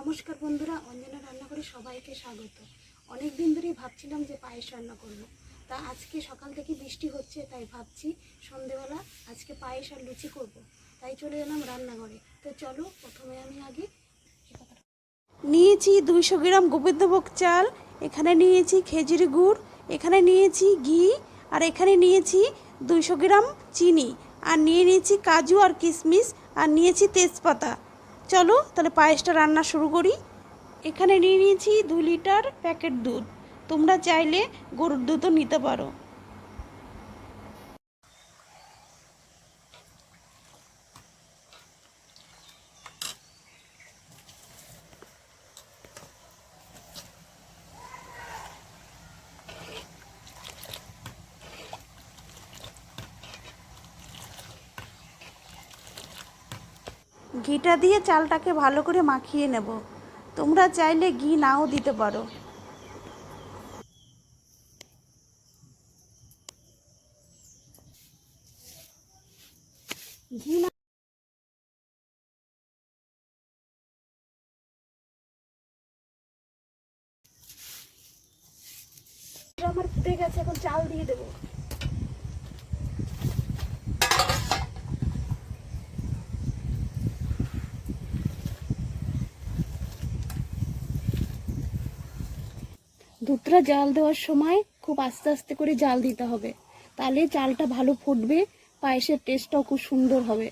নমস্কার বন্ধুরা, অঞ্জনা রান্নাঘরে সবাইকে স্বাগত অনেক দিন ধরেই ভাবছিলাম যে পায়েস রান্না করব। তা আজকে সকাল থেকে বৃষ্টি হচ্ছে, তাই ভাবছি সন্ধেবেলা আজকে পায়েস আর লুচি করব। তাই চলে এলাম রান্নাঘরে তো চলো, প্রথমে আমি আগে নিয়েছি দুইশো গ্রাম গোবিন্দভোগ চাল, এখানে নিয়েছি খেজুরি গুড়, এখানে নিয়েছি ঘি, আর এখানে নিয়েছি দুইশো গ্রাম চিনি, আর নিয়ে নিয়েছি কাজু আর কিশমিশ, আর নিয়েছি তেজপাতা চলো, তাহলে পায়েসটা রান্না শুরু করি। এখানে নিয়ে নিয়েছি দুই লিটার প্যাকেট দুধ। তোমরা চাইলে গরুর দুধও নিতে পারো। ঘিটা দিয়ে চালটাকে ভালো করে মাখিয়ে নেব। তোমরা চাইলে ঘি নাও দিতে পারো। আমার ফুটে গেছে, এখন চাল দিয়ে দেবো। দুধটা জাল দেওয়ার সময় খুব আস্তে আস্তে করে জাল দিতে হবে। তাহলে চালটা ভালো ফুটবে, পায়েসের টেস্টটাও খুব সুন্দর হবে।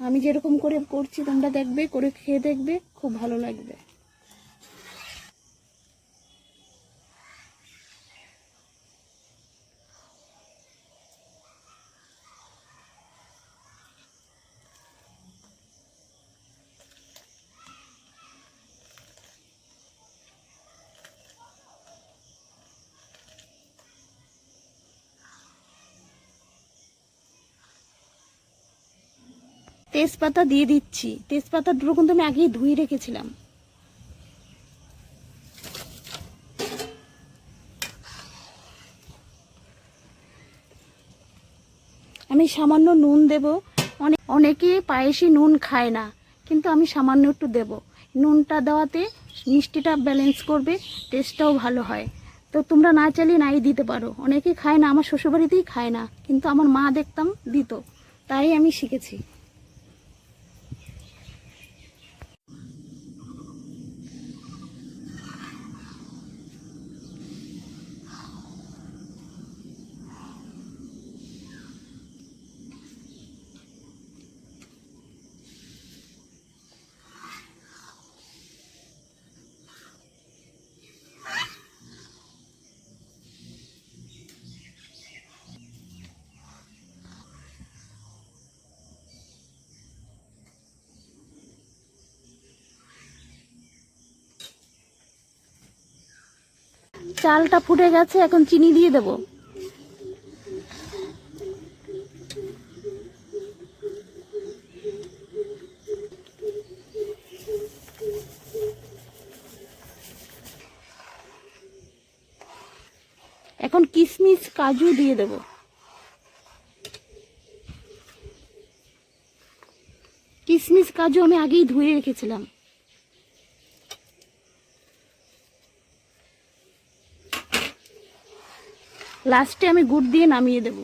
আমি যেরকম করে করছি, তোমরা দেখবে, করে খেয়ে দেখবে, খুব ভালো লাগবে। তেজপাতা দিয়ে দিচ্ছি। তেজপাতা দুটো কিন্তু আমি আগেই ধুয়ে রেখেছিলাম। আমি সামান্য নুন দেব। অনেক অনেকে পায়েসে নুন খায় না, কিন্তু আমি সামান্য একটু দেব। নুনটা দেওয়াতে মিষ্টিটা ব্যালেন্স করবে টেস্টটাও ভালো হয়। তো তোমরা না চাইলে নাই দিতে পারো। অনেকে খায় না, আমার শ্বশুরবাড়িতেই খায় না, কিন্তু আমার মা দেখতাম দিত। তাই আমি শিখেছি। চালটা ফুটে গেছে, এখন চিনি দিয়ে দেব। এখন কিশমিশ কাজু দিয়ে দেব। কিশমিশ কাজু আমি আগেই ধুয়ে রেখেছিলাম। লাস্টে আমি গুড় দিয়ে নামিয়ে দেব।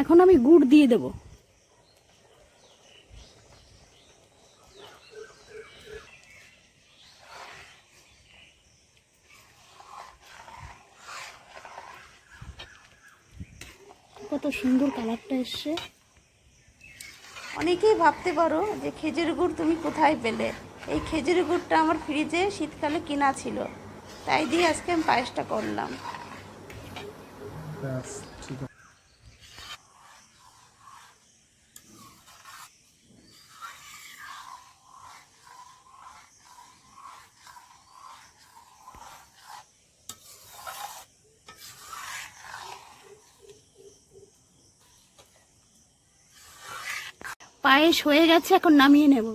এখন আমি গুড় দিয়ে দেব। কত সুন্দর কালারটা এসছে। অনেকেই ভাবতে পারো যে খেজুর গুড় তুমি কোথায় পেলে। এই খেজুর গুড়টা আমার ফ্রিজে শীতকালে কিনা ছিল। তাই দিয়ে আজকে আমি পায়েসটা করলাম। পায়েস হয়ে গেছে এখন নামিয়ে নেব।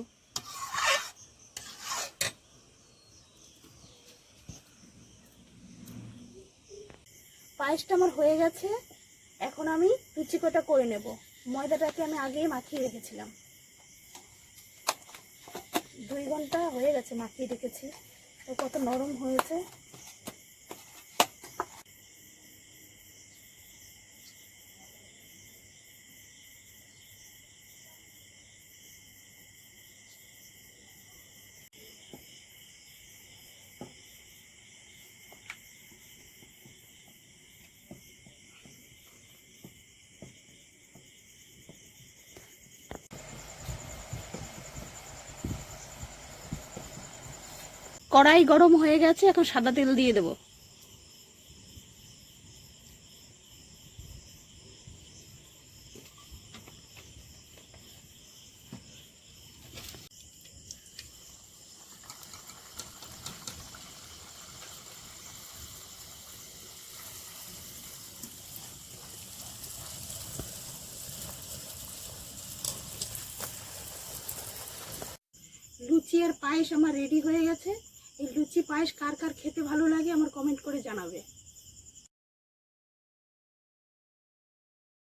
পায়েসটা আমার হয়ে গেছে, এখন আমি লুচিকোটা করে নেব। ময়দাটাকে আমি আগেই মাখিয়ে রেখেছিলাম। দুই ঘণ্টা হয়ে গেছে মাখিয়ে রেখেছি। তো কত নরম হয়েছে। কড়াই গরম হয়ে গেছে, এখন সাদা তেল দিয়ে দেবো। লুচি আর পায়েস আমার রেডি হয়ে গেছে। এই লুচি পায়েস কার কার খেতে ভালো লাগে আমার কমেন্ট করে জানাবে।